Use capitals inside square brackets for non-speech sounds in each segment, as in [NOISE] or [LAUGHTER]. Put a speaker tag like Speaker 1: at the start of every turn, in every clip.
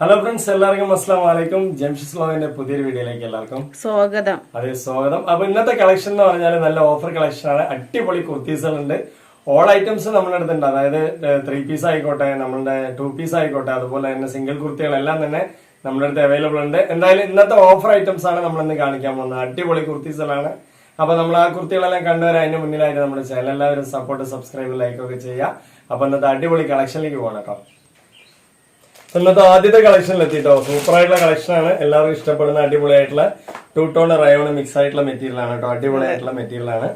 Speaker 1: Hello friends എല്ലാവർക്കും അസ്സാം വലൈക്കും ജംഷിസ് ലോഗിന്റെ പുതിയൊരു വീഡിയോയിലേക്ക് എല്ലാവർക്കും
Speaker 2: സ്വാഗതം.
Speaker 1: അതെ സ്വാഗതം. അപ്പൊ ഇന്നത്തെ കളക്ഷൻ എന്ന് പറഞ്ഞാൽ നല്ല ഓഫർ കളക്ഷൻ ആണ്. അടിപൊളി കുർത്തീസുകളുണ്ട് ഓൾ ഐറ്റംസ് നമ്മുടെ അടുത്തുണ്ട്. അതായത് ത്രീ പീസ് ആയിക്കോട്ടെ നമ്മളുടെ ടു പീസ് ആയിക്കോട്ടെ അതുപോലെ തന്നെ സിംഗിൾ കുർത്തികളെല്ലാം തന്നെ നമ്മുടെ അടുത്ത് അവൈലബിൾ ഉണ്ട്. എന്തായാലും ഇന്നത്തെ ഓഫർ ഐറ്റംസ് ആണ് നമ്മൾ ഇന്ന് കാണിക്കാൻ പോകുന്നത്. അടിപൊളി കുർത്തീസുകളാണ്. അപ്പൊ നമ്മൾ ആ കുർത്തികളെല്ലാം കണ്ടുവരാൻ അതിന്റെ മുന്നിലായിട്ട് നമ്മുടെ ചാനൽ എല്ലാവരും സപ്പോർട്ട് സബ്സ്ക്രൈബ് ലൈക്ക് ഒക്കെ ചെയ്യുക. അപ്പൊ ഇന്നത്തെ അടിപൊളി കളക്ഷനിലേക്ക് പോകണം കേട്ടോ. ഇന്നത്തെ ആദ്യത്തെ ആയിട്ടുള്ള കളക്ഷൻ ആണ്. എല്ലാവർക്കും ഇഷ്ടപ്പെടുന്ന അടിപൊളിയായിട്ടുള്ള ടൂ ടോൺ റയോൺ മിക്സ് ആയിട്ടുള്ള മെറ്റീരിയൽ ആണ് കേട്ടോ അടിപൊളിയായിട്ടുള്ള മെറ്റീരിയൽ ആണ്.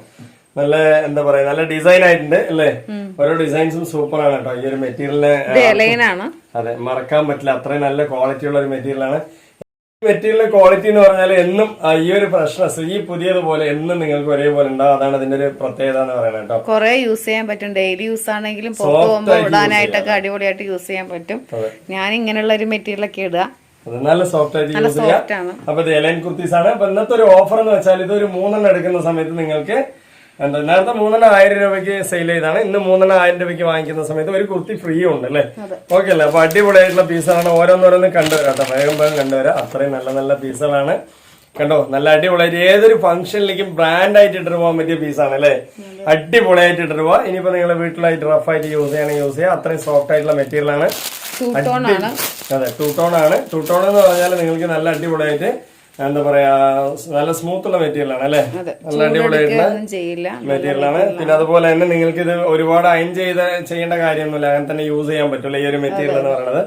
Speaker 1: നല്ല എന്താ പറയാ നല്ല ഡിസൈൻ ആയിട്ടുണ്ട് അല്ലേ? ഓരോ ഡിസൈൻസും സൂപ്പർ ആണ് കേട്ടോ ഈ ഒരു മെറ്റീരിയലിനെ അതെ മറക്കാൻ പറ്റില്ല. അത്രയും നല്ല ക്വാളിറ്റി ഉള്ള ഒരു മെറ്റീരിയൽ ആണ്. മെറ്റീരിയൽ ക്വാളിറ്റി എന്ന് പറഞ്ഞാൽ എന്നും ഈ ഒരു പ്രശ്നം ഈ പുതിയതുപോലെ എന്നും നിങ്ങൾക്ക് ഒരേപോലെ ഉണ്ടാവും. അതാണ് അതിന്റെ ഒരു പ്രത്യേകത എന്ന് പറയുന്നത് കേട്ടോ.
Speaker 2: കുറെ യൂസ് ചെയ്യാൻ പറ്റും. ഡെയിലി യൂസ് ആണെങ്കിലും പുറത്ത് പോകുമ്പോൾ ഇടാനായിട്ടൊക്കെ അടിപൊളിയായിട്ട് യൂസ് ചെയ്യാൻ പറ്റും. ഞാൻ ഇങ്ങനെയുള്ള ഒരു മെറ്റീരിയൽ ഒക്കെ ഇടുക.
Speaker 1: നല്ല സോഫ്റ്റ് ആയിട്ട് യൂസ് ചെയ്യാം. അപ്പൊ ഇത് എലൈൻ കുർത്തീസ് ആണ്. അപ്പൊ ഇന്നത്തെ ഒരു ഓഫർ എന്ന് വെച്ചാൽ ഇത് ഒരു മൂന്നെണ്ണം എടുക്കുന്ന സമയത്ത് നിങ്ങൾക്ക് എന്താ നേരത്തെ മൂന്നെണ്ണം ആയിരം രൂപയ്ക്ക് സെയിൽ ചെയ്താണ് ഇന്ന് മൂന്നെണ്ണം ആയിരം രൂപയ്ക്ക് വാങ്ങിക്കുന്ന സമയത്ത് ഒരു കുർത്തി ഫ്രീ ഉണ്ട് അല്ലേ? ഓക്കെ അല്ലേ? അപ്പൊ അടിപൊളിയായിട്ടുള്ള പീസുകളാണ് ഓരോന്നോരോന്ന് കണ്ടുവരാം കേട്ടോ. വേഗം വേഗം കണ്ടുവരാം. അത്രയും നല്ല നല്ല പീസുകളാണ് കണ്ടോ? നല്ല അടിപൊളിയായിട്ട് ഏതൊരു ഫംഗ്ഷനിലേക്കും ബ്രാൻഡ് ആയിട്ട് ഇട്ടിട്ട് പോകാൻ പറ്റിയ പീസാണ് അല്ലേ? അടിപൊളിയായിട്ട് ഇട്ടിട്ട് പോവാം. ഇനിയിപ്പോ നിങ്ങൾ വീട്ടിലായിട്ട് റഫ് ആയിട്ട് യൂസ് ചെയ്യണമെങ്കിൽ യൂസ് ചെയ്യാം. അത്രയും സോഫ്റ്റ് ആയിട്ടുള്ള മെറ്റീരിയൽ ആണ്. അതെ ടൂ ടോൺ ആണ്. ടൂ ടോൺ എന്ന് പറഞ്ഞാൽ നിങ്ങൾക്ക് നല്ല അടിപൊളിയായിട്ട് എന്താ പറയാ നല്ല സ്മൂത്ത് ഉള്ള മെറ്റീരിയൽ ആണ് അല്ലേ? നല്ല അടിപൊളിയായിട്ടുള്ള മെറ്റീരിയൽ ആണ്. പിന്നെ അതുപോലെ തന്നെ നിങ്ങൾക്ക് ഇത് ഒരുപാട് അയൺ ചെയ്ത് ചെയ്യേണ്ട കാര്യമൊന്നുമില്ല. അങ്ങനെ തന്നെ യൂസ് ചെയ്യാൻ പറ്റില്ല ഈ ഒരു മെറ്റീരിയൽ എന്ന് പറയുന്നത്.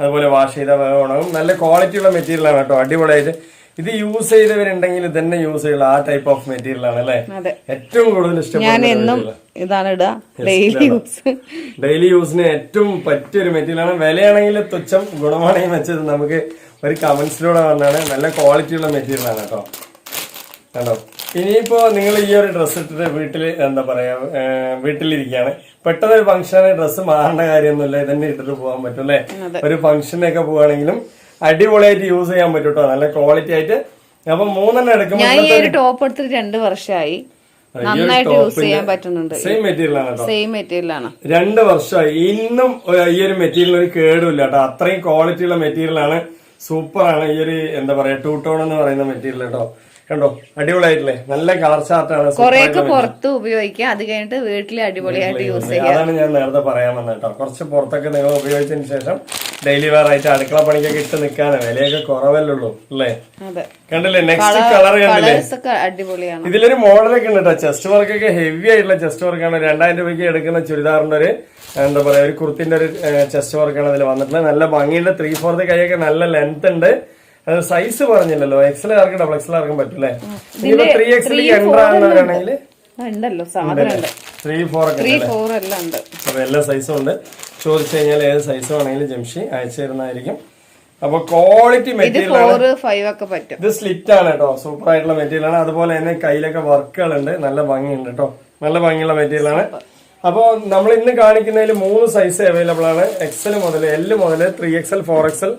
Speaker 1: അതുപോലെ വാഷ് ചെയ്ത വേണം നല്ല ക്വാളിറ്റി ഉള്ള മെറ്റീരിയൽ ആണ് കേട്ടോ. അടിപൊളിയായിട്ട്. ഇത് യൂസ് ചെയ്തവരുണ്ടെങ്കിൽ തന്നെ യൂസ് ചെയ്യുള്ള ആ ടൈപ്പ് ഓഫ് മെറ്റീരിയൽ ആണ് അല്ലേ? ഏറ്റവും കൂടുതൽ ഇഷ്ടപ്പെടുന്ന
Speaker 2: ഇതാണ് ഇടുക ഡെയിലി യൂസ്
Speaker 1: ഡെയിലി യൂസിന് ഏറ്റവും പറ്റിയ ഒരു മെറ്റീരിയൽ ആണ്. വിലയാണെങ്കിൽ തുച്ഛം ഗുണമാണെങ്കിൽ വെച്ചത് നമുക്ക് ഒരു കമൻസിലൂടെ വന്നാണ്. നല്ല ക്വാളിറ്റിയുള്ള മെറ്റീരിയൽ ആണ് കേട്ടോ. കണ്ടോ? ഇനിയിപ്പോ നിങ്ങൾ ഈ ഒരു ഡ്രസ്സ് ഇട്ടിട്ട് വീട്ടിൽ എന്താ പറയാ വീട്ടിലിരിക്കാണ് വീട്ടിലിരിക്കുകയാണ്. പെട്ടെന്ന് ഒരു ഫംഗ്ഷനാണ് ഡ്രസ്സ് മാറേണ്ട കാര്യമൊന്നുമില്ല. ഇതന്നെ ഇട്ടിട്ട് പോകാൻ പറ്റും അല്ലേ? ഒരു ഫംഗ്ഷനൊക്കെ പോവാണെങ്കിലും അടിപൊളിയായിട്ട് യൂസ് ചെയ്യാൻ പറ്റും കേട്ടോ. നല്ല ക്വാളിറ്റി ആയിട്ട്. അപ്പൊ മൂന്നെണ്ണം എടുക്കുമ്പോൾ
Speaker 2: ഞാൻ ഈ ഒരു ടോപ്പ് എടുത്തിട്ട് രണ്ട് വർഷമായി. നന്നായിട്ട് യൂസ് ചെയ്യാൻ പറ്റുന്നുണ്ട്.
Speaker 1: സെയിം മെറ്റീരിയൽ ആണ് കേട്ടോ.
Speaker 2: സെയിം മെറ്റീരിയൽ ആണ്.
Speaker 1: രണ്ട് വർഷമായി. ഇന്നും ഈ ഒരു മെറ്റീരിയൽ ഒരു കേടുമില്ല കേട്ടോ. അത്രയും ക്വാളിറ്റിയുള്ള മെറ്റീരിയൽ ആണ്. സൂപ്പർ ആണ് ഈ ഒരു എന്താ പറയാ ടൂ ടോൺ എന്ന് പറയുന്ന മെറ്റീരിയൽ കേട്ടോ കണ്ടോ? അടിപൊളിയായിട്ടില്ലേ? നല്ല കളർ ചാർട്ടാണ്
Speaker 2: കൊറേയൊക്കെ പുറത്ത് ഉപയോഗിക്കുക അത് കഴിഞ്ഞിട്ട് വീട്ടിൽ അടിപൊളിയായിട്ട് യൂസ് ചെയ്യാം.
Speaker 1: അതാണ് ഞാൻ നേരത്തെ പറയാൻ വന്നത് കേട്ടോ. കുറച്ച് പുറത്തൊക്കെ നിങ്ങൾ ഉപയോഗിച്ചതിന് ശേഷം ഡെയിലി വെയർ ആയിട്ട് അടുക്കള പണിക്കൊക്കെ ഇട്ട് നിൽക്കാനേ. വിലയൊക്കെ കുറവല്ലേ ഉള്ളൂ അല്ലേ കണ്ടില്ലേ? നെക്സ്റ്റ് കളർ കണ്ടില്ലേ?
Speaker 2: അടിപൊളിയാണ്.
Speaker 1: ഇതിലൊരു മോഡലൊക്കെ ഉണ്ട് കേട്ടോ. ചെസ്റ്റ് വർക്ക് ഒക്കെ ഹെവി ആയിട്ടുള്ള ചെസ്റ്റ് വർക്കാണ് രണ്ടായിരം രൂപയ്ക്ക് എടുക്കുന്ന ചുരിദാറിന്റെ ഒരു എന്താ പറയാ ഒരു കുർത്തിന്റെ ഒരു ചെസ്റ്റ് വർക്കാണ് ഇതിൽ വന്നിട്ടുള്ളത്. നല്ല ഭംഗിയുണ്ട്. ത്രീ ഫോർത്ത് കൈയൊക്കെ നല്ല ലെങ്ത് ഉണ്ട്. അത് സൈസ് പറഞ്ഞില്ലല്ലോ. എക്സൽ ആർക്കും ഡബിൾ എക്സൽ ആർക്കും പറ്റൂലേ ഇനിയിപ്പോ ത്രീ എക്സലിലേക്ക്
Speaker 2: എൻട്രാണെങ്കിൽ ഉണ്ടല്ലോ. സാധനം
Speaker 1: ത്രീ ഫോർ ഒക്കെ
Speaker 2: ത്രീ ഫോർ എല്ലാം ഉണ്ട്.
Speaker 1: അപ്പൊ എല്ലാ സൈസും ഉണ്ട്. ചോദിച്ചു കഴിഞ്ഞാൽ ഏത് സൈസ് വേണമെങ്കിലും ജംഷി അയച്ചു തരുന്നതായിരിക്കും. അപ്പൊ ക്വാളിറ്റി മെറ്റീരിയൽ ഇത് സ്ലിറ്റ് ആണ് കേട്ടോ. സൂപ്പർ ആയിട്ടുള്ള മെറ്റീരിയൽ ആണ്. അതുപോലെ തന്നെ കയ്യിലൊക്കെ വർക്കുകളുണ്ട് നല്ല ഭംഗിയുണ്ട് കേട്ടോ. നല്ല ഭംഗിയുള്ള മെറ്റീരിയൽ ആണ്. അപ്പോൾ നമ്മൾ ഇന്ന് കാണിക്കുന്നതിൽ മൂന്ന് സൈസ് അവൈലബിൾ ആണ്. എക്സൽ മുതൽ എൽ മുതൽ three XL four XL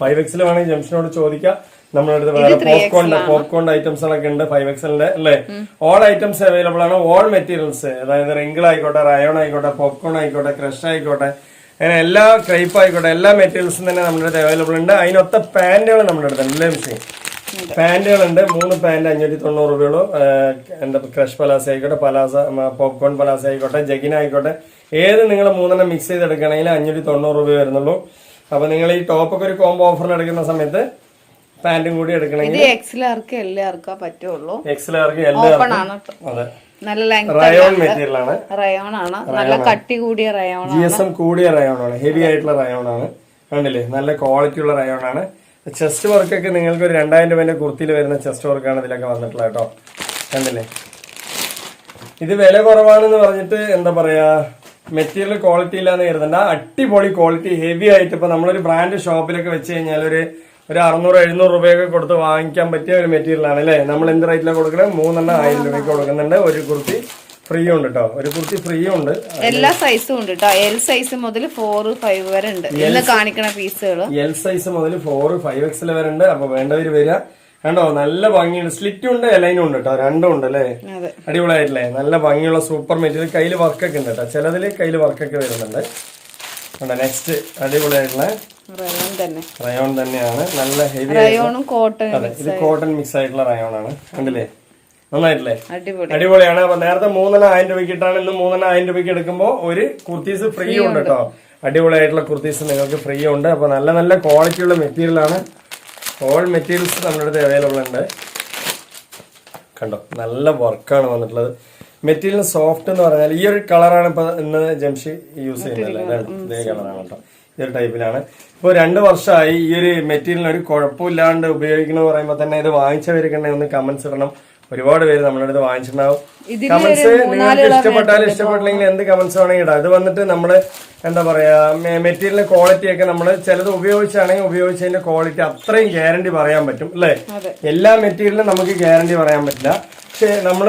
Speaker 1: five XL വേണമെങ്കിൽ ജംഷനോട് ചോദിക്കാം. നമ്മുടെ അടുത്ത് വേറെ പോപ്കോൺ പോപ്കോൺ ഐറ്റംസുകളൊക്കെ ഉണ്ട് ഫൈവ് എക്സലിന്റെ അല്ലെ? ഓൾ ഐറ്റംസ് അവൈലബിൾ ആണ്. ഓൾ മെറ്റീരിയൽസ് അതായത് റിങ്കിൾ ആയിക്കോട്ടെ റയോൺ ആയിക്കോട്ടെ പോപ്കോൺ ആയിക്കോട്ടെ ക്രഷ് ആയിക്കോട്ടെ അങ്ങനെ എല്ലാ ക്രൈപ്പ് ആയിക്കോട്ടെ എല്ലാ മെറ്റീരിയൽസും തന്നെ നമ്മുടെ അടുത്ത് അവൈലബിൾ ഉണ്ട്. അതിനൊത്ത പാന്റുകൾ നമ്മുടെ അടുത്ത് ഉണ്ട് മെഷീൻ പാന്റുകളുണ്ട് മൂന്ന് പാന്റ് അഞ്ഞൂറ്റി തൊണ്ണൂറ് രൂപയുള്ളൂ എന്താ ക്രഷ് പലാസ ആയിക്കോട്ടെ പലാസ പോപ്കോൺ പലാസ ആയിക്കോട്ടെ ജഗിന ആയിക്കോട്ടെ. ഏത് നിങ്ങൾ മൂന്നെണ്ണം മിക്സ് ചെയ്ത് എടുക്കുകയാണെങ്കിൽ അഞ്ഞൂറ്റി തൊണ്ണൂറ് രൂപ വരുന്നുള്ളൂ. അപ്പൊ നിങ്ങൾ ഈ ടോപ്പൊക്കെ ഒരു കോംബോ ഓഫറിൽ എടുക്കുന്ന സമയത്ത് പാന്റും കൂടി എടുക്കണമെങ്കിൽ
Speaker 2: ഇത് എക്സിലാർക്ക് എല്ലാവർക്കാ പറ്റുള്ളൂ.
Speaker 1: എക്സലാർക്ക് എല്ലാവർക്കും അതെ. റയോൺ മെറ്റീരിയൽ ആണ്.
Speaker 2: റയോൺ ആണ്. നല്ല കട്ടി കൂടിയ റയോൺ
Speaker 1: ജി എസ് എം കൂടിയ റയോൺ ആണ്. ഹെവി ആയിട്ടുള്ള റയോൺ ആണ്. കണ്ടില്ലേ? നല്ല ക്വാളിറ്റി ഉള്ള റയോൺ ആണ്. ചെസ്റ്റ് വർക്കൊക്കെ നിങ്ങൾക്ക് ഒരു രണ്ടായിരം രൂപേന്റെ കുർത്തിയിൽ വരുന്ന ചെസ്റ്റ് വർക്കാണ് ഇതിലൊക്കെ വന്നിട്ടുള്ളത് കേട്ടോ. കണ്ടില്ലേ? ഇത് വില കുറവാണെന്ന് പറഞ്ഞിട്ട് എന്താ പറയാ? മെറ്റീരിയൽ ക്വാളിറ്റി ഇല്ലാന്ന് കരുതണ്ട. അടിപൊളി ക്വാളിറ്റി ഹെവി ആയിട്ട് ഇപ്പൊ നമ്മളൊരു ബ്രാൻഡ് ഷോപ്പിലൊക്കെ വെച്ച് കഴിഞ്ഞാൽ ഒരു ഒരു അറുന്നൂറ് എഴുന്നൂറ് രൂപയൊക്കെ കൊടുത്ത് വാങ്ങിക്കാൻ പറ്റിയ ഒരു മെറ്റീരിയൽ ആണ് അല്ലേ? നമ്മൾ എന്ത് റേറ്റിലാണ് കൊടുക്കുന്നത് മൂന്നെണ്ണം ആയിരം രൂപയ്ക്ക് കൊടുക്കുന്നുണ്ട്. ഒരു കുർത്തി ഫ്രീ ഉണ്ട് കേട്ടോ ഒരു കുർത്തി ഫ്രീ ഉണ്ട്.
Speaker 2: എല്ലാ സൈസും ഉണ്ട് കേട്ടോ എൽ സൈസ് മുതൽ ഫോർ ഫൈവ് വരെ ഉണ്ട്. കാണിക്കണ പീസുകൾ
Speaker 1: എൽ സൈസ് മുതൽ ഫോർ ഫൈവ് എക്സിൽ വരെ ഉണ്ട്. അപ്പൊ വേണ്ടവര് വരിക. കണ്ടോ? നല്ല ഭംഗിയുണ്ട്. സ്ലിറ്റും ഉണ്ട് എലൈനും ഉണ്ട് കേട്ടോ രണ്ടും ഉണ്ട് അല്ലേ? അടിപൊളിയായിട്ടില്ലേ? നല്ല ഭംഗിയുള്ള സൂപ്പർ മെറ്റീരിയൽ കയ്യിൽ വർക്കൊക്കെ ഉണ്ട് കേട്ടോ ചിലതിൽ കയ്യിൽ വർക്കൊക്കെ വരുന്നുണ്ട്. കണ്ടോ? നെക്സ്റ്റ് അടിപൊളിയായിട്ടുള്ള
Speaker 2: റയോൺ തന്നെ.
Speaker 1: റയോൺ തന്നെയാണ്. നല്ല ഹെവി
Speaker 2: റയോണും കോട്ടൺ
Speaker 1: അതെ ഇത് കോട്ടൺ മിക്സ് ആയിട്ടുള്ള റയോൺ ആണ്. കണ്ടില്ലേ? നന്നായിട്ടില്ലേ?
Speaker 2: അടിപൊളി.
Speaker 1: അടിപൊളിയാണ്. അപ്പൊ നേരത്തെ മൂന്നെണ്ണം ആയിരം രൂപയ്ക്ക് ഇട്ടാണ്. ഇന്ന് മൂന്നെണ്ണം ആയിരം രൂപയ്ക്ക് എടുക്കുമ്പോൾ ഒരു കുർത്തീസ് ഫ്രീ ഉണ്ട് കേട്ടോ അടിപൊളിയായിട്ടുള്ള കുർത്തീസ് നിങ്ങൾക്ക് ഫ്രീ ഉണ്ട്. അപ്പൊ നല്ല നല്ല ക്വാളിറ്റിയുള്ള മെറ്റീരിയൽ ആണ്. ഓൾ മെറ്റീരിയൽസ് നമ്മുടെ അടുത്ത് അവൈലബിൾ ഉണ്ട്. കണ്ടോ? നല്ല വർക്കാണ് വന്നിട്ടുള്ളത്. മെറ്റീരിയൽ സോഫ്റ്റ് എന്ന് പറഞ്ഞാൽ ഈ ഒരു കളറാണ് ഇപ്പൊ ഇന്ന് ജംഷി യൂസ് ചെയ്യുന്നത് ഇതേ കളറാണ് കേട്ടോ. ഈ ഒരു ടൈപ്പിലാണ്. ഇപ്പോൾ രണ്ട് വർഷമായി ഈ ഒരു മെറ്റീരിയലിന് ഒരു കുഴപ്പമില്ലാണ്ട് ഉപയോഗിക്കണമെന്ന് പറയുമ്പോൾ തന്നെ ഇത് വാങ്ങിച്ചവരൊക്കെ ഒന്ന് കമന്റ്സ് ഇടണം. ഒരുപാട് പേര് നമ്മുടെ അടുത്ത് വാങ്ങിച്ചിട്ടുണ്ടാവും. കമന്റ്സ് നിങ്ങൾക്ക് ഇഷ്ടപ്പെട്ടാലും ഇഷ്ടപ്പെട്ടില്ലെങ്കിൽ എന്ത് കമന്റ്സ് വേണമെങ്കിൽ ഇടാം. അത് വന്നിട്ട് നമ്മൾ എന്താ പറയാ മെറ്റീരിയലിന്റെ ക്വാളിറ്റി ഒക്കെ നമ്മൾ ചിലത് ഉപയോഗിച്ചാണെങ്കിൽ ഉപയോഗിച്ചതിന്റെ ക്വാളിറ്റി അത്രയും ഗ്യാരണ്ടി പറയാൻ പറ്റും അല്ലേ? എല്ലാ മെറ്റീരിയലും നമുക്ക് ഗ്യാരണ്ടി പറയാൻ പറ്റില്ല. പക്ഷെ നമ്മൾ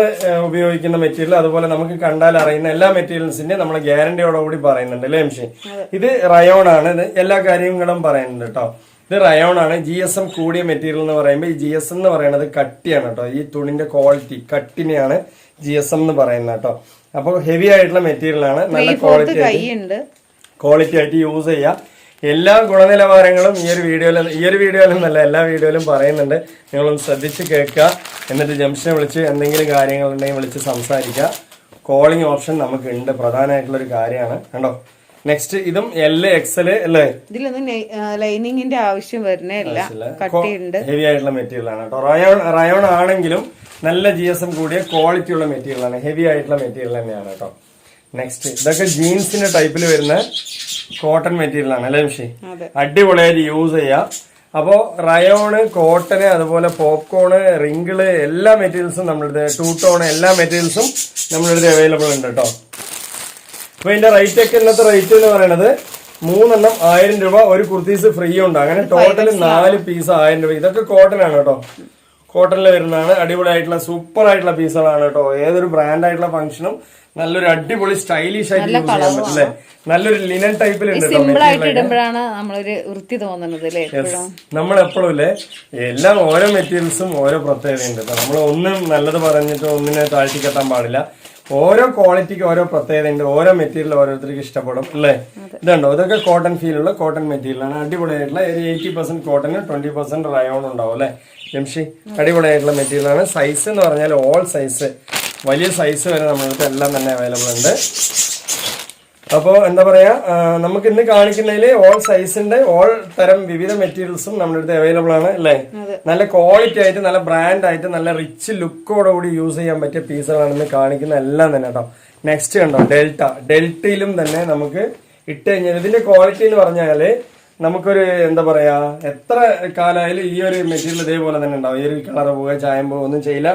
Speaker 1: ഉപയോഗിക്കുന്ന മെറ്റീരിയൽ അതുപോലെ നമുക്ക് കണ്ടാൽ അറിയുന്ന എല്ലാ മെറ്റീരിയൽസിന്റെ നമ്മൾ ഗ്യാരണ്ടിയോടുകൂടി പറയുന്നുണ്ട് അല്ലേ എംഷി ഇത് റയോൺ ആണ് ഇത് എല്ലാ കാര്യങ്ങളും പറയുന്നുണ്ട് കേട്ടോ. ഇത് റയോൺ ആണ് ജി എസ് എം കൂടിയ മെറ്റീരിയൽ എന്ന് പറയുമ്പോൾ ഈ ജി എസ് എം എന്ന് പറയുന്നത് കട്ടിയാണ് കേട്ടോ. ഈ തുണിന്റെ ക്വാളിറ്റി കട്ടിനെയാണ് ജി എസ് എം എന്ന് പറയുന്നത് കേട്ടോ. അപ്പോൾ ഹെവി ആയിട്ടുള്ള മെറ്റീരിയൽ ആണ് നല്ല ക്വാളിറ്റി
Speaker 2: ആയിട്ട്
Speaker 1: ക്വാളിറ്റി ആയിട്ട് യൂസ് ചെയ്യാം. എല്ലാ ഗുണനിലവാരങ്ങളും ഈ ഒരു വീഡിയോയിൽ ഈ ഒരു വീഡിയോയിലും നല്ല എല്ലാ വീഡിയോയിലും പറയുന്നുണ്ട്. നിങ്ങളൊന്ന് ശ്രദ്ധിച്ച് കേൾക്കുക. എന്നിട്ട് ജംഷനെ വിളിച്ച് എന്തെങ്കിലും കാര്യങ്ങളുണ്ടെങ്കിൽ വിളിച്ച് സംസാരിക്കുക. കോളിംഗ് ഓപ്ഷൻ നമുക്ക് ഉണ്ട് പ്രധാനമായിട്ടുള്ള ഒരു കാര്യമാണ്. കണ്ടോ? നെക്സ്റ്റ് ഇതും എൽ എക്സൽ അല്ലേ?
Speaker 2: ഇതിലൊന്നും ലൈനിങ്ങിന്റെ ആവശ്യം വരുന്നേ ഇല്ല കട്ടിയുണ്ട്.
Speaker 1: ഹെവി ആയിട്ടുള്ള മെറ്റീരിയൽ ആണ് കേട്ടോ. റയോൺ റയോൺ ആണെങ്കിലും നല്ല ജി എസ് എം കൂടിയ ക്വാളിറ്റി ഉള്ള മെറ്റീരിയൽ ആണ് ഹെവി ആയിട്ടുള്ള മെറ്റീരിയൽ തന്നെയാണ് കേട്ടോ. നെക്സ്റ്റ് ഇതൊക്കെ ജീൻസിന്റെ ടൈപ്പിൽ വരുന്ന കോട്ടൺ മെറ്റീരിയൽ ആണ് അല്ലേ മിഷി? അടിപൊളിയായിട്ട് യൂസ് ചെയ്യാം. അപ്പോ റയോണ് കോട്ടന് അതുപോലെ പോപ്കോണ് റിങ്കിൾ എല്ലാ മെറ്റീരിയൽസും നമ്മുടെ അടുത്ത് ടൂ ടോൺ എല്ലാ മെറ്റീരിയൽസും നമ്മുടെ അടുത്ത് അവൈലബിൾ ഉണ്ട് കേട്ടോ അപ്പൊ ഇതിന്റെ റേറ്റ് ഒക്കെ ഇന്നത്തെ റേറ്റ് എന്ന് പറയുന്നത് മൂന്നെണ്ണം ആയിരം രൂപ ഒരു കുർത്തീസ് ഫ്രീ ഉണ്ട്. അങ്ങനെ ടോട്ടൽ നാല് പീസ് ആയിരം രൂപ. ഇതൊക്കെ കോട്ടൺ ആണ് കേട്ടോ കോട്ടണിൽ വരുന്നതാണ്. അടിപൊളിയായിട്ടുള്ള സൂപ്പർ ആയിട്ടുള്ള പീസുകളാണ് കേട്ടോ. ഏതൊരു ബ്രാൻഡ് ആയിട്ടുള്ള ഫംഗ്ഷനും നല്ലൊരു അടിപൊളി സ്റ്റൈലിഷ് ആയിട്ട് യൂസ് ചെയ്യാൻ പറ്റില്ലേ നല്ലൊരു ലിനൻ ടൈപ്പിൽ ഉണ്ട് നമ്മളെപ്പോഴും
Speaker 2: സിമ്പിൾ ആയിട്ട് ഇടുമ്പോഴാണ് നമ്മളൊരു വൃത്തി തോന്നുന്നത് അല്ലേ?
Speaker 1: നമ്മൾ എപ്പോഴും. ഇല്ലേ എല്ലാം ഓരോ മെറ്റീരിയൽസും ഓരോ പ്രത്യേകതയുണ്ട് നമ്മൾ ഒന്നും നല്ലത് പറഞ്ഞിട്ട് ഒന്നിനെ താഴ്ത്തിക്കെത്താൻ പാടില്ല. ഓരോ ക്വാളിറ്റിക്ക് ഓരോ പ്രത്യേകതയുണ്ട് ഓരോ മെറ്റീരിയൽ ഓരോരുത്തർക്ക് ഇഷ്ടപ്പെടും അല്ലേ? ഇതുണ്ടോ? ഇതൊക്കെ കോട്ടൺ ഫീലുള്ള കോട്ടൺ മെറ്റീരിയലാണ് അടിപൊളിയായിട്ടുള്ള ഒരു എയ്റ്റി പെർസെന്റ് കോട്ടണും ട്വന്റി പെർസെന്റ് റയോൺ ഉണ്ടാവും അല്ലേ? ജംഷി അടിപൊളിയായിട്ടുള്ള മെറ്റീരിയൽ ആണ് സൈസ് എന്ന് പറഞ്ഞാൽ ഓൾ സൈസ് വലിയ സൈസ് വരെ നമ്മൾക്ക് എല്ലാം തന്നെ അവൈലബിൾ ഉണ്ട്. അപ്പോൾ എന്താ പറയുക നമുക്ക് ഇന്ന് കാണിക്കുന്നതിൽ ഓൾ സൈസിന്റെ ഓൾ തരം വിവിധ മെറ്റീരിയൽസും നമ്മുടെ അടുത്ത് അവൈലബിൾ ആണ് അല്ലേ? നല്ല ക്വാളിറ്റി ആയിട്ട് നല്ല ബ്രാൻഡ് ആയിട്ട് നല്ല റിച്ച് ലുക്കോടുകൂടി യൂസ് ചെയ്യാൻ പറ്റിയ പീസുകളാണ് ഇന്ന് കാണിക്കുന്ന എല്ലാം തന്നെ കേട്ടോ. നെക്സ്റ്റ് കണ്ടോ ഡെൽറ്റ ഡെൽറ്റയിലും തന്നെ നമുക്ക് ഇട്ട് കഴിഞ്ഞാൽ ഇതിന്റെ ക്വാളിറ്റി എന്ന് പറഞ്ഞാൽ നമുക്കൊരു എന്താ പറയാ എത്ര കാലമായാലും ഈ ഒരു മെറ്റീരിയൽ ഇതേപോലെ തന്നെ ഉണ്ടാവും. ഈ ഒരു കളർ പോവുക ചായം പോവുക ഒന്നും ചെയ്യില്ല.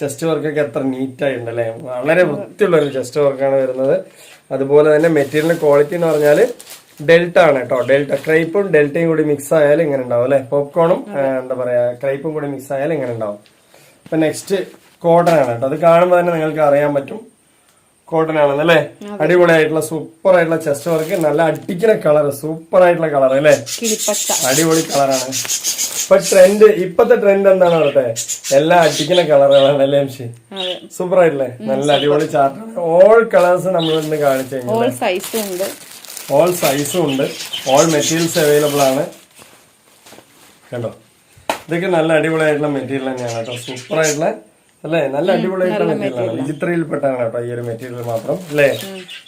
Speaker 1: ചെസ്റ്റ് വർക്കൊക്കെ എത്ര നീറ്റായി അല്ലേ? വളരെ വൃത്തിയുള്ള ഒരു ചെസ്റ്റ് വർക്കാണ് വരുന്നത്. അതുപോലെ തന്നെ മെറ്റീരിയലിന്റെ ക്വാളിറ്റി എന്ന് പറഞ്ഞാൽ ഡെൽറ്റ ആണ് കേട്ടോ. ഡെൽറ്റ ക്രൈപ്പും ഡെൽറ്റയും കൂടി മിക്സ് ആയാലും ഇങ്ങനെ ഉണ്ടാവും അല്ലെ? പോപ്കോണും എന്താ പറയാ ക്രൈപ്പും കൂടി മിക്സ് ആയാലും ഇങ്ങനെ ഉണ്ടാവും. അപ്പൊ നെക്സ്റ്റ് കോട്ടൺ ആണ് കേട്ടോ. അത് കാണുമ്പോൾ തന്നെ നിങ്ങൾക്ക് അറിയാൻ പറ്റും. കോട്ടൺ ആണെന്ന് അല്ലേ അടിപൊളിയായിട്ടുള്ള സൂപ്പർ ആയിട്ടുള്ള ചെസ്റ്റ് വർക്ക് നല്ല അടിക്കുന്ന കളർ സൂപ്പർ ആയിട്ടുള്ള കളർ അല്ലേ അടിപൊളി കളറാണ് ഇപ്പൊ ട്രെൻഡ് ഇപ്പത്തെ ട്രെൻഡ് എന്താണ് പറയട്ടെ എല്ലാ അടിക്കുന്ന കളറുകളാണ് അല്ലേ എംഷി സൂപ്പർ ആയിട്ടില്ലേ നല്ല അടിപൊളി ചാർട്ടാണ് ഓൾ കളേഴ്സ് നമ്മൾ ഇന്ന് കാണിച്ചു കഴിഞ്ഞാൽ
Speaker 2: ഓൾ സൈസും ഉണ്ട്.
Speaker 1: ഓൾ സൈസും ഉണ്ട്. ഓൾ മെറ്റീരിയൽസ് അവൈലബിൾ ആണ്. കണ്ടോ? ഇതൊക്കെ നല്ല അടിപൊളിയായിട്ടുള്ള മെറ്റീരിയൽ തന്നെയാണ് കേട്ടോ. സൂപ്പർ ആയിട്ടുള്ള അല്ലേ? നല്ല അടിപൊളിയായിട്ടുള്ള മെറ്റീരിയലാണ് വിചിത്രയിൽപ്പെട്ടാണ് കേട്ടോ ഈ ഒരു മെറ്റീരിയൽ മാത്രം അല്ലേ?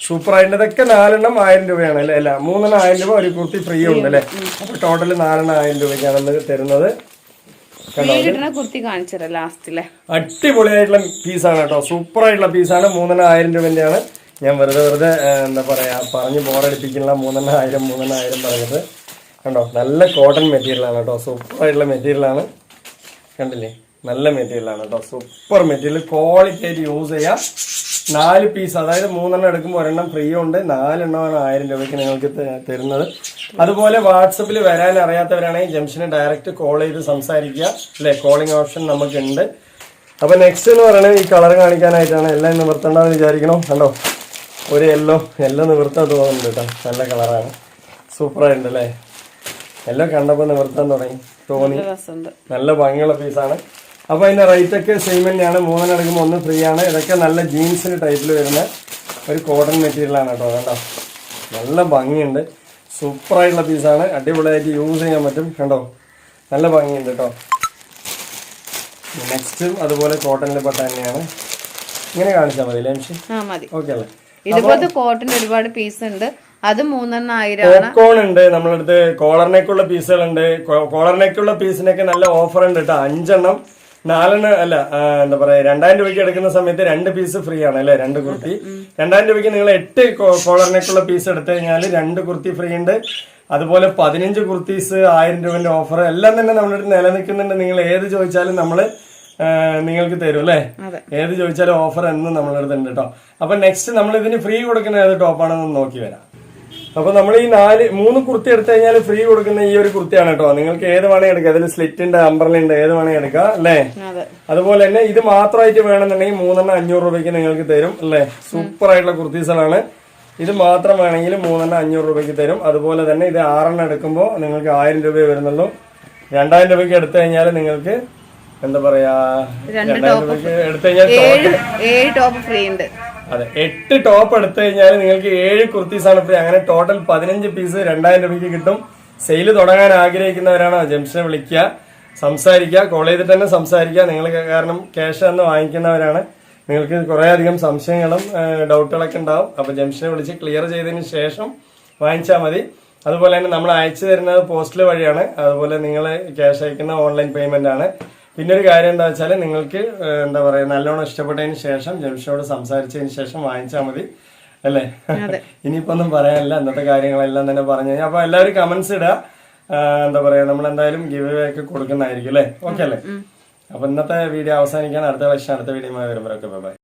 Speaker 1: സൂപ്പർ ആയിട്ട് ഇതൊക്കെ നാലെണ്ണം ആയിരം രൂപയാണ് അല്ലേ? അല്ല മൂന്നെണ്ണം ആയിരം രൂപ ഒരു കുർത്തി ഫ്രീ ഉണ്ട് അല്ലേ? അപ്പൊ ടോട്ടൽ നാലെണ്ണം ആയിരം രൂപയ്ക്കാണ് തരുന്നത്. അടിപൊളിയായിട്ടുള്ള പീസാണ് കേട്ടോ. സൂപ്പർ ആയിട്ടുള്ള പീസാണ് മൂന്നെണ്ണം ആയിരം രൂപന്റെയാണ് ഞാൻ വെറുതെ വെറുതെ എന്താ പറയാ പറഞ്ഞ് ബോറടിപ്പിക്കുന്ന മൂന്നെണ്ണം ആയിരം മൂന്നെണ്ണം ആയിരം പറഞ്ഞത് കണ്ടോ? നല്ല കോട്ടൺ മെറ്റീരിയലാണ് കേട്ടോ. സൂപ്പർ ആയിട്ടുള്ള മെറ്റീരിയലാണ് കണ്ടില്ലേ? നല്ല മെറ്റീരിയൽ ആണ് കേട്ടോ സൂപ്പർ മെറ്റീരിയൽ. ക്വാളിറ്റി ആയിട്ട് യൂസ് ചെയ്യാം. നാല് പീസ് അതായത് മൂന്നെണ്ണം എടുക്കുമ്പോൾ ഒരെണ്ണം ഫ്രീ ഉണ്ട്. നാലെണ്ണമാണ് ആയിരം രൂപയ്ക്ക് നിങ്ങൾക്ക് തരുന്നത്. അതുപോലെ വാട്സപ്പിൽ വരാൻ അറിയാത്തവരാണെങ്കിൽ ജംഷനെ ഡയറക്റ്റ് കോൾ ചെയ്ത് സംസാരിക്കുക. അല്ലെ? കോളിംഗ് ഓപ്ഷൻ നമുക്കുണ്ട്. അപ്പൊ നെക്സ്റ്റ് എന്ന് പറയുന്നത് ഈ കളർ കാണിക്കാനായിട്ടാണ്. എല്ലാം നിവർത്തേണ്ടതെന്ന് വിചാരിക്കണം? കണ്ടോ? ഒരു യെല്ലോ യെല്ലോ നിവർത്താൻ തോന്നുന്നുണ്ട് കേട്ടോ നല്ല കളറാണ് സൂപ്പർ ആയിട്ടുണ്ട് അല്ലേ? എല്ലോ കണ്ടപ്പോൾ നിവർത്താൻ തുടങ്ങി. തോന്നി.
Speaker 2: നല്ല
Speaker 1: ഭംഗിയുള്ള പീസാണ് അപ്പൊ അതിന്റെ റേറ്റ് ഒക്കെ സെയിം തന്നെയാണ്. മൂന്നെണ്ണം എടുക്കുമ്പോൾ ഒന്ന് ഫ്രീ ആണ്. ഇതൊക്കെ നല്ല ജീൻസിന് ടൈപ്പിൽ വരുന്ന ഒരു കോട്ടൺ മെറ്റീരിയലാണ് കേട്ടോ. കണ്ടോ? നല്ല ഭംഗിയുണ്ട്. സൂപ്പർ ആയിട്ടുള്ള പീസാണ് അടിപൊളിയായിട്ട് യൂസ് ചെയ്യാൻ പറ്റും. കണ്ടോ? നല്ല ഭംഗിയുണ്ട് കേട്ടോ. നെക്സ്റ്റും അതുപോലെ കോട്ടണിൽ പെട്ട തന്നെയാണ്. ഇങ്ങനെ കാണിച്ചാൽ മതി ലേംഷി ഓക്കെ അല്ലേ?
Speaker 2: ഇതുപോലത്തെ കോട്ടൺ ഒരുപാട് പീസ് ഉണ്ട്. അത് മൂന്നെണ്ണം
Speaker 1: കോൺ ഉണ്ട്. നമ്മളടുത്ത് കോളറിനേക്കുള്ള പീസുകളുണ്ട് കോളറിനേക്കുള്ള പീസിനൊക്കെ നല്ല ഓഫർ ഉണ്ട് കേട്ടോ. അഞ്ചെണ്ണം നാലെണ്ണം അല്ല എന്താ പറയാ രണ്ടായിരം രൂപയ്ക്ക് എടുക്കുന്ന സമയത്ത് രണ്ട് പീസ് ഫ്രീ ആണ് അല്ലെ? രണ്ട് കുർത്തി. രണ്ടായിരം രൂപയ്ക്ക് നിങ്ങൾ എട്ട് കോളറിനേക്കുള്ള പീസ് എടുത്തു കഴിഞ്ഞാൽ രണ്ട് കുർത്തി ഫ്രീ ഉണ്ട്. അതുപോലെ പതിനഞ്ച് കുർത്തീസ് ആയിരം രൂപന്റെ ഓഫർ എല്ലാം തന്നെ നമ്മുടെ നിലനിൽക്കുന്നുണ്ട്. നിങ്ങൾ ഏത് ചോദിച്ചാലും നമ്മൾ നിങ്ങൾക്ക് തരും അല്ലേ? ഏത് ചോദിച്ചാലും ഓഫർ എന്നും നമ്മളെടുത്തുണ്ട് കേട്ടോ അപ്പൊ നെക്സ്റ്റ് നമ്മൾ ഇതിന് ഫ്രീ കൊടുക്കുന്ന ഏത് ടോപ്പാണെന്ന് നോക്കി വരാം. അപ്പൊ നമ്മൾ ഈ നാല് മൂന്ന് കുർത്തി എടുത്തു കഴിഞ്ഞാൽ ഫ്രീ കൊടുക്കുന്ന ഈ ഒരു കുർത്തിയാണ് കേട്ടോ. നിങ്ങൾക്ക് ഏത് വേണേ എടുക്കാം. അതിൽ സ്ലിറ്റ് ഉണ്ട് അംബ്രല ഉണ്ട് ഏത് വേണേ എടുക്കാം അല്ലേ? അതുപോലെ തന്നെ ഇത് മാത്രമായിട്ട് വേണമെന്നുണ്ടെങ്കിൽ മൂന്നെണ്ണം അഞ്ഞൂറ് രൂപയ്ക്ക് നിങ്ങൾക്ക് തരും അല്ലേ? സൂപ്പർ ആയിട്ടുള്ള കുർത്തീസുകളാണ് ഇത് മാത്രം വേണമെങ്കിൽ മൂന്നെണ്ണം അഞ്ഞൂറ് രൂപയ്ക്ക് തരും. അതുപോലെ തന്നെ ഇത് ആറെണ്ണം എടുക്കുമ്പോൾ നിങ്ങൾക്ക് ആയിരം രൂപയെ വരുന്നുള്ളൂ. രണ്ടായിരം രൂപയ്ക്ക് എടുത്തു കഴിഞ്ഞാൽ നിങ്ങൾക്ക് എന്താ പറയാ?
Speaker 2: രണ്ട്
Speaker 1: രണ്ടായിരം രൂപയ്ക്ക് എടുത്തു കഴിഞ്ഞാൽ
Speaker 2: ടോപ്പ് ഫ്രീ ഉണ്ട്.
Speaker 1: അതെ എട്ട് ടോപ്പ് എടുത്തു കഴിഞ്ഞാൽ നിങ്ങൾക്ക് ഏഴ് കുർത്തീസാണ് ഫ്രീ അങ്ങനെ ടോട്ടൽ പതിനഞ്ച് പീസ് രണ്ടായിരം രൂപയ്ക്ക് കിട്ടും. സെയിൽ തുടങ്ങാൻ ആഗ്രഹിക്കുന്നവരാണോ? ജംഷനെ വിളിക്കുക സംസാരിക്കുക കോൾ ചെയ്തിട്ട് തന്നെ സംസാരിക്കുക. നിങ്ങൾ കാരണം ക്യാഷ് തന്നെ വാങ്ങിക്കുന്നവരാണ്. നിങ്ങൾക്ക് കുറേയധികം സംശയങ്ങളും ഡൗട്ടുകളൊക്കെ ഉണ്ടാവും. അപ്പോൾ ജംഷനെ വിളിച്ച് ക്ലിയർ ചെയ്തതിന് ശേഷം വാങ്ങിച്ചാൽ മതി. അതുപോലെ തന്നെ നമ്മൾ അയച്ചു തരുന്നത് പോസ്റ്റൽ വഴിയാണ്. അതുപോലെ നിങ്ങൾ ക്യാഷ് അയക്കുന്ന ഓൺലൈൻ പേയ്മെന്റ് ആണ്. പിന്നെ ഒരു കാര്യം എന്താ വെച്ചാൽ നിങ്ങൾക്ക് എന്താ പറയാ നല്ലോണം ഇഷ്ടപ്പെട്ടതിന് ശേഷം ജംഷനോട് സംസാരിച്ചതിന് ശേഷം വാങ്ങിച്ചാൽ മതി. അല്ലേ? [LAUGHS] ഇനിയിപ്പോ ഒന്നും പറയാനില്ല. അന്നത്തെ കാര്യങ്ങളെല്ലാം തന്നെ പറഞ്ഞു കഴിഞ്ഞാൽ അപ്പൊ എല്ലാവരും കമന്റ്സ് ഇടുക. എന്താ പറയാ നമ്മൾ എന്തായാലും ഗിവ് ഒക്കെ കൊടുക്കുന്നതായിരിക്കും അല്ലേ? ഓക്കെ അല്ലേ? അപ്പൊ ഇന്നത്തെ വീഡിയോ അവസാനിക്കാൻ അടുത്ത വർഷം അടുത്ത വീഡിയോ വരുമ്പോഴൊക്കെ. ബൈ